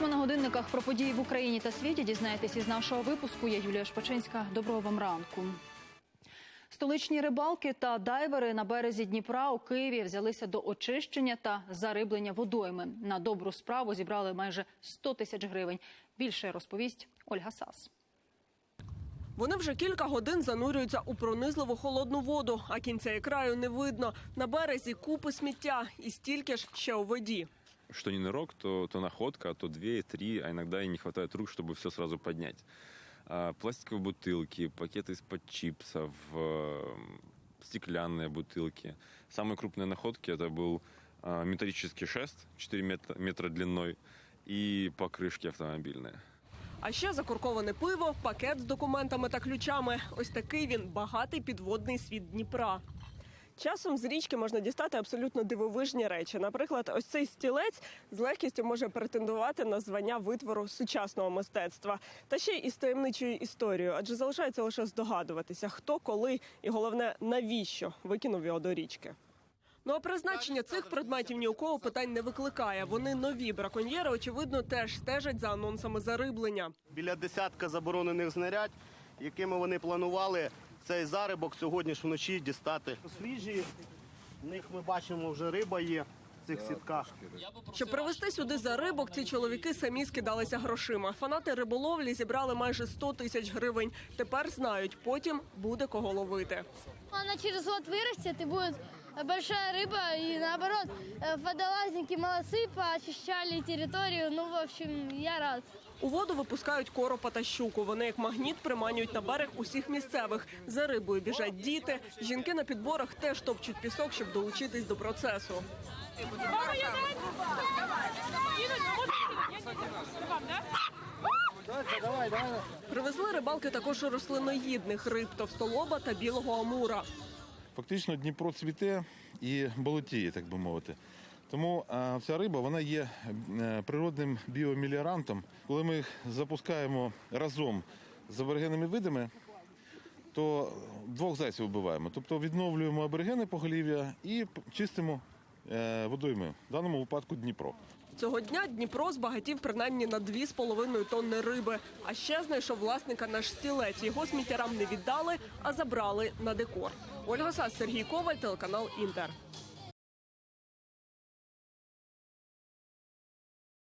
Восьма на годинниках про події в Україні та світі дізнаєтесь із нашого випуску. Я Юлія Шпачинська. Доброго вам ранку. Столичні рибалки та дайвери на березі Дніпра у Києві взялися до очищення та зариблення водойми. На добру справу зібрали майже 100 тисяч гривень. Більше розповість Ольга Сас. Вони вже кілька годин занурюються у пронизливу холодну воду, а кінця і краю не видно. На березі купи сміття і стільки ж ще у воді что не нырок, то, то находка, то две, три, а иногда и не хватает рук, чтобы все сразу поднять. А, пластиковые бутылки, пакеты из-под чипсов, э, стеклянные бутылки. Самые крупные находки это был а, металлический шест 4 метра, метра длиной и покрышки автомобильные. А ще закурковане пиво, пакет з документами та ключами. Ось такий він багатий підводний світ Дніпра. Часом з річки можна дістати абсолютно дивовижні речі. Наприклад, ось цей стілець з легкістю може претендувати на звання витвору сучасного мистецтва. Та ще й із таємничою історією, адже залишається лише здогадуватися, хто, коли і головне, навіщо викинув його до річки. Ну а призначення цих предметів ні у кого питань не викликає. Вони нові браконьєри, очевидно, теж стежать за анонсами зариблення. біля десятка заборонених знарядь, якими вони планували цей зарибок сьогодні ж вночі дістати. Свіжі, в них ми бачимо вже риба є в цих сітках. Щоб привезти сюди за рибок, ці чоловіки самі скидалися грошима. Фанати риболовлі зібрали майже 100 тисяч гривень. Тепер знають, потім буде кого ловити. Она через год вырастет и будет большая рыба. И наоборот, э, водолазники молодцы, поочищали территорию. Ну, в общем, я рад. У воду випускають коропа та щуку. Вони як магніт приманюють на берег усіх місцевих. За рибою біжать діти. Жінки на підборах теж топчуть пісок, щоб долучитись до процесу. Привезли рибалки також рослиноїдних риб товстолоба та білого амура. Фактично Дніпро цвіте і болотіє, так би мовити. Тому вся риба вона є е, природним біоміліорантом. Коли ми їх запускаємо разом з аборигенними видами, то двох зайців вбиваємо. Тобто відновлюємо аборигени поголів'я і чистимо е, водойми, в даному випадку Дніпро. Цього дня Дніпро збагатів принаймні на 2,5 тонни риби. А ще знайшов власника наш стілець. Його сміттярам не віддали, а забрали на декор. Ольга Сас, Сергій Коваль, телеканал Інтер.